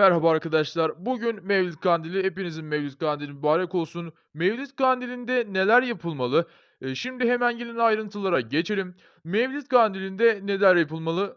Merhaba arkadaşlar. Bugün Mevlid Kandili. Hepinizin Mevlid Kandili mübarek olsun. Mevlid Kandili'nde neler yapılmalı? Eee, şimdi hemen gelin ayrıntılara geçelim. Mevlid Kandili'nde neler yapılmalı?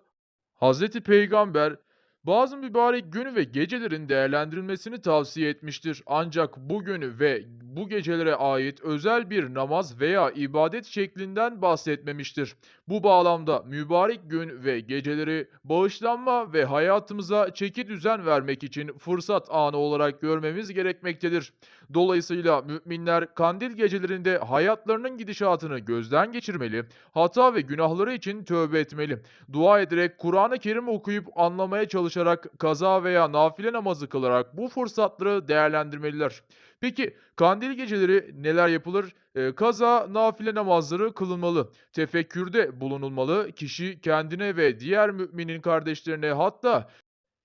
Hazreti Peygamber bazı mübarek günü ve gecelerin değerlendirilmesini tavsiye etmiştir. Ancak bu günü ve bu gecelere ait özel bir namaz veya ibadet şeklinden bahsetmemiştir. Bu bağlamda mübarek gün ve geceleri bağışlanma ve hayatımıza çeki düzen vermek için fırsat anı olarak görmemiz gerekmektedir. Dolayısıyla müminler kandil gecelerinde hayatlarının gidişatını gözden geçirmeli, hata ve günahları için tövbe etmeli dua ederek, Kur'an-ı Kerim okuyup anlamaya çalışarak, kaza veya nafile namazı kılarak bu fırsatları değerlendirmeliler. Peki kandil geceleri neler yapılır? Eee, kaza, nafile namazları kılınmalı. Tefekkürde bulunulmalı. Kişi kendine ve diğer müminin kardeşlerine hatta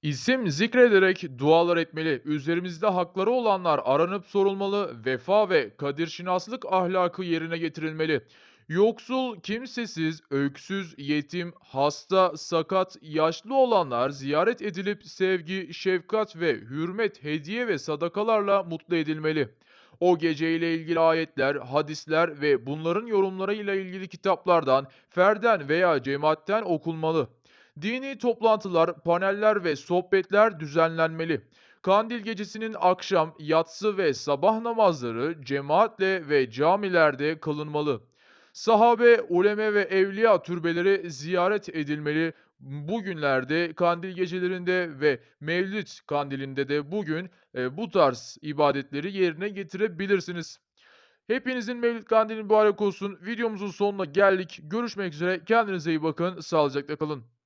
İsim zikrederek dualar etmeli. Üzerimizde hakları olanlar aranıp sorulmalı. Vefa ve kadirşinaslık ahlakı yerine getirilmeli. Yoksul, kimsesiz, öksüz, yetim, hasta, sakat, yaşlı olanlar ziyaret edilip sevgi, şefkat ve hürmet, hediye ve sadakalarla mutlu edilmeli. O geceyle ilgili ayetler, hadisler ve bunların yorumlarıyla ilgili kitaplardan, ferden veya cemaatten okunmalı. Dini toplantılar, paneller ve sohbetler düzenlenmeli. Kandil gecesinin akşam, yatsı ve sabah namazları cemaatle ve camilerde kılınmalı. Sahabe, uleme ve evliya türbeleri ziyaret edilmeli. Bu günlerde kandil gecelerinde ve Mevlid kandilinde de bugün e, bu tarz ibadetleri yerine getirebilirsiniz. Hepinizin Mevlid kandili mübarek olsun. Videomuzun sonuna geldik. Görüşmek üzere. Kendinize iyi bakın. Sağlıcakla kalın.